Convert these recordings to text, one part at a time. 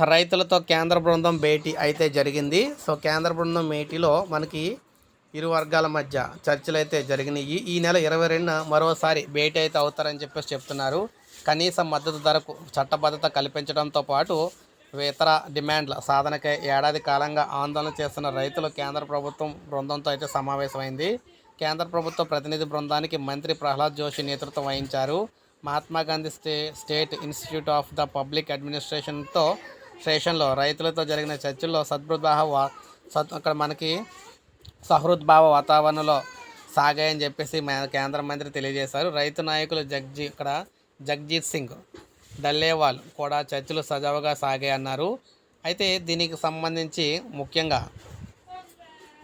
రైతులతో కేంద్ర బృందం భేటీ అయితే జరిగింది. సో కేంద్ర బృందం భేటీలో మనకి ఇరు వర్గాల మధ్య చర్చలు అయితే జరిగినాయి. ఈ నెల ఇరవై రెండున మరోసారి భేటీ అయితే అవుతారని చెప్పేసి చెప్తున్నారు. కనీస మద్దతు ధరకు చట్టబద్ధత కల్పించడంతో పాటు ఇతర డిమాండ్ల సాధనకై ఏడాది కాలంగా ఆందోళన చేస్తున్న రైతులు కేంద్ర ప్రభుత్వం బృందంతో అయితే సమావేశమైంది. కేంద్ర ప్రభుత్వ ప్రతినిధి బృందానికి మంత్రి ప్రహ్లాద్ జోషి నేతృత్వం వహించారు. Mahatma Gandhi stay state institute of the public అడ్మినిస్ట్రేషన్తో స్టేషన్లో రైతులతో జరిగిన చర్చల్లో సద్భుద్భావ సత్ సద్ అక్కడ మనకి సహృద్భావ వాతావరణంలో సాగాయని చెప్పేసి కేంద్ర మంత్రి తెలియజేశారు. రైతు నాయకులు జగ్జీ ఇక్కడ జగ్జీత్ సింగ్ దల్లేవాల్ కూడా చర్చలు సజావుగా సాగాయి అన్నారు. అయితే దీనికి సంబంధించి ముఖ్యంగా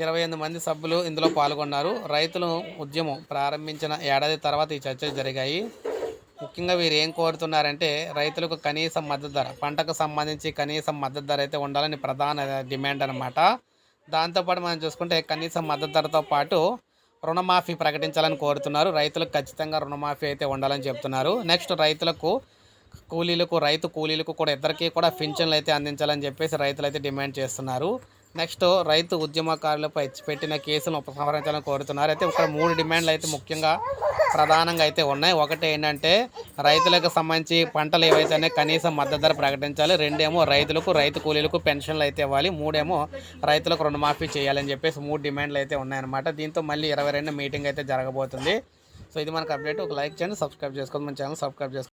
ఇరవై ఎనిమిది మంది సభ్యులు ఇందులో పాల్గొన్నారు. రైతులు ఉద్యమం ప్రారంభించిన ఏడాది తర్వాత ఈ చర్చలు జరిగాయి. ముఖ్యంగా వీరు ఏం కోరుతున్నారంటే రైతులకు కనీస మద్దతు ధర పంటకు సంబంధించి కనీస మద్దతు ధర అయితే ఉండాలని ప్రధాన డిమాండ్ అనమాట దాంతోపాటు మనం చూసుకుంటే కనీస మద్దతు ధరతో పాటు రుణమాఫీ ప్రకటించాలని కోరుతున్నారు. రైతులకు ఖచ్చితంగా రుణమాఫీ అయితే ఉండాలని చెప్తున్నారు. నెక్స్ట్ రైతులకు కూలీలకు రైతు కూలీలకు కూడా ఇద్దరికీ కూడా పింఛన్లు అయితే అందించాలని చెప్పేసి రైతులు అయితే డిమాండ్ చేస్తున్నారు. నెక్స్ట్ రైతు ఉద్యమకారులపై పెట్టిన కేసులను ఉపసంహరించాలని కోరుతున్నారు. అయితే ఇక్కడ మూడు డిమాండ్లు అయితే ముఖ్యంగా ప్రధానంగా అయితే ఉన్నాయి. ఒకటి ఏంటంటే రైతులకు సంబంధించి పంటలు ఏవైతేనే కనీసం మద్దతు ధర ప్రకటించాలి. రెండేమో రైతులకు రైతు కూలీలకు పెన్షన్లు అయితే ఇవ్వాలి. మూడేమో రైతులకు రుణమాఫీ చేయాలని చెప్పేసి మూడు డిమాండ్లు అయితే ఉన్నాయన్నమాట. దీంతో మళ్ళీ ఇరవై రెండు మీటింగ్ అయితే జరగబోతుంది. సో ఇది మనకు అప్డేట్. ఒక లైక్ చేయండి సబ్స్క్రైబ్ చేసుకోండి. మన ఛానల్ సబ్స్క్రైబ్ చేసుకోండి.